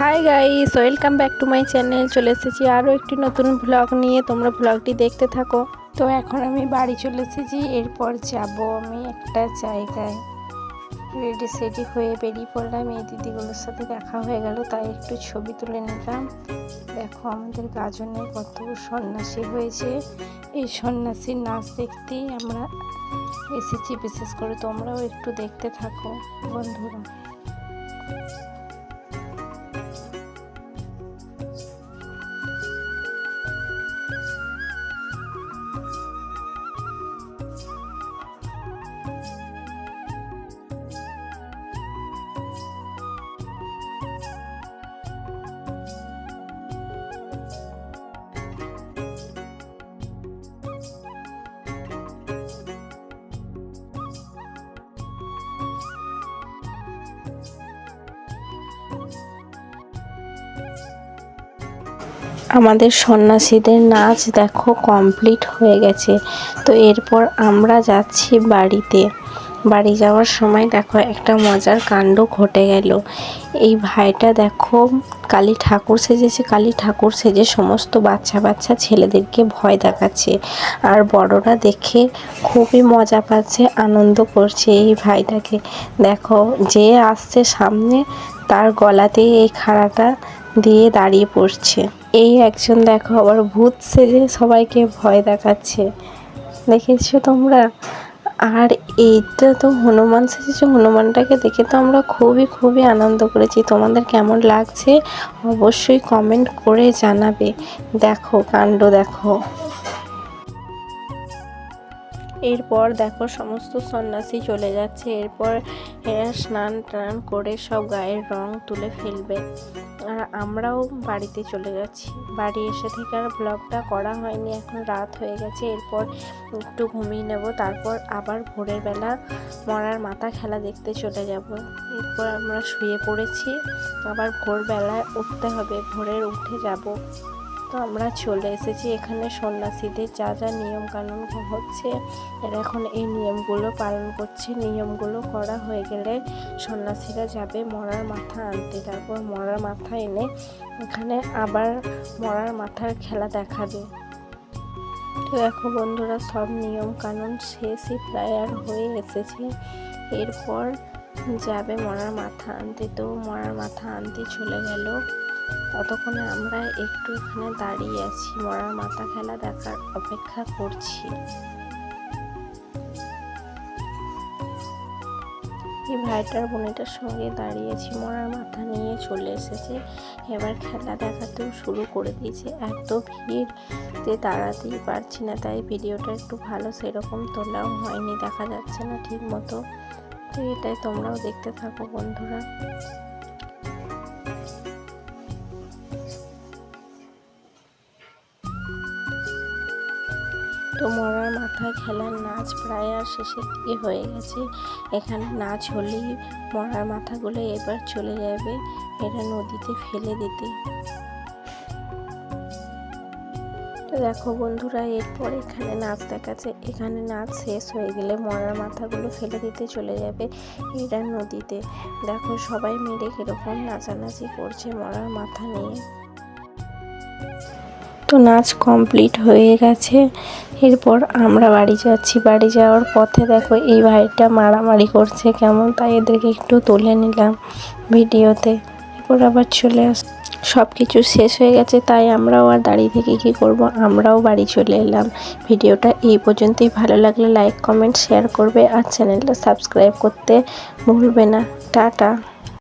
Hi guys welcome back to my channel চলে এসেছি আরও একটি নতুন ব্লগ নিয়ে। তোমরা ব্লগটি দেখতে থাকো। তো এখন আমি বাড়ি চলে এসেছি। এরপর যাব আমি একটা জায়গায়। রেডি সেডি হয়ে বেরিয়ে পড়লাম। এই দিদিগুলোর সাথে দেখা হয়ে গেল, তাই একটু ছবি তুলে নিলাম। দেখো আমাদের গাজনে কত সন্ন্যাসী হয়েছে। এই সন্ন্যাসীর নাচ দেখতেই আমরা এসেছি। বিশেষ করে তোমরাও একটু দেখতে থাকো, বন্ধুরা। আমাদের সন্ন্যাসীদের নাচ দেখো কমপ্লিট হয়ে গেছে। তো এরপর আমরা যাচ্ছি বাড়িতে। বাড়ি যাওয়ার সময় দেখো একটা মজার কাণ্ড ঘটে গেল। এই ভাইটা দেখো কালী ঠাকুর সেজেছে, কালী ঠাকুর সেজে সমস্ত বাচ্চা বাচ্চা ছেলেদেরকে ভয় দেখাচ্ছে। আর বড়রা দেখে খুবই মজা পাচ্ছে, আনন্দ করছে এই ভাইটাকে। দেখো যে আসছে সামনে তার গলাতেই এই খাড়াটা দিয়ে দাঁড়িয়ে পড়ছে। এই একজন দেখো, আবার ভূত সেজে সবাইকে ভয় দেখাচ্ছে। দেখেছ তোমরা? আর এইটা তো হনুমান সেজেছে, হনুমানটাকে দেখে তো আমরা খুবই খুবই আনন্দ করেছি। তোমাদের কেমন লাগছে অবশ্যই কমেন্ট করে জানাবে। দেখো, কাণ্ড দেখো। এরপর দেখো সমস্ত সন্ন্যাসী চলে যাচ্ছে। এরপর এরা স্নান টান করে সব গায়ের রং তুলে ফেলবে। আর আমরাও বাড়িতে চলে যাচ্ছি। বাড়ি এসে থেকে আর ব্লগটা করা হয়নি, এখন রাত হয়ে গেছে। এরপর একটু ঘুমিয়ে নেব, তারপর আবার ভোরের বেলা মরার মাথা খেলা দেখতে চলে যাব। এরপর আমরা শুয়ে পড়েছি, আবার ভোরবেলায় উঠতে হবে, ভোরের উঠে যাব। তো আমরা চলে এসেছি এখানে সন্ন্যাসীদের যা যা নিয়ম কানুন হচ্ছে। এরা এখন এই নিয়মগুলো পালন করছে। নিয়মগুলো করা হয়ে গেলে সন্ন্যাসীরা যাবে মরার মাথা আনতে। তারপর মরার মাথা এনে এখানে আবার মরার মাথার খেলা দেখাবে। তো দেখো বন্ধুরা, সব নিয়ম কানুন শেষই প্রায় আর হয়ে এসেছে। এরপর যাবে মরার মাথা আনতে। তো মরার মাথা আনতে চলে গেল। ততক্ষণে আমরা একটু এখানে দাঁড়িয়ে আছি। মরার মাথা খেলা দেখার অপেক্ষা করছি। এই ভাইটার বোনেটার সঙ্গে দাঁড়িয়েছি মরার মাথা নিয়ে চলে এসেছে। এবার খেলা দেখাতেও শুরু করে দিয়েছে। এত ভিড়তে দাঁড়াতেই পারছি না। তাই ভিডিওটা একটু ভালো সেরকম তোলাও হয়নি। দেখা যাচ্ছে না ঠিক মতো তো এটাই তোমরাও দেখতে থাকো বন্ধুরা। তো মরার মাথায় খেলার নাচ প্রায় আর শেষের দিকে হয়ে গেছে। এখানে নাচ হলেই মরার মাথাগুলো এবার চলে যাবে এরা নদীতে ফেলে দিতে। দেখো বন্ধুরা, এরপর এখানে নাচ দেখাচ্ছে। এখানে নাচ শেষ হয়ে গেলে মরার মাথাগুলো ফেলে দিতে চলে যাবে এরা নদীতে। দেখো সবাই মিলে কীরকম নাচানাচি করছে মরার মাথা নিয়ে। তো নাচ কমপ্লিট হয়ে গেছে। এরপর আমরা বাড়ি যাচ্ছি। বাড়ি যাওয়ার পথে দেখো এই ভাইটা মারামারি করছে কেমন, তাই এদেরকে একটু তুলে নিলাম ভিডিওতে। এরপর আবার চলে আস সব কিছু শেষ হয়ে গেছে, তাই আমরাও আর দাঁড়িয়ে থেকে কী করব, আমরাও বাড়ি চলে এলাম। ভিডিওটা এই পর্যন্তই। ভালো লাগলে লাইক কমেন্ট শেয়ার করবে আর চ্যানেলটা সাবস্ক্রাইব করতে ভুলবে না। টাটা।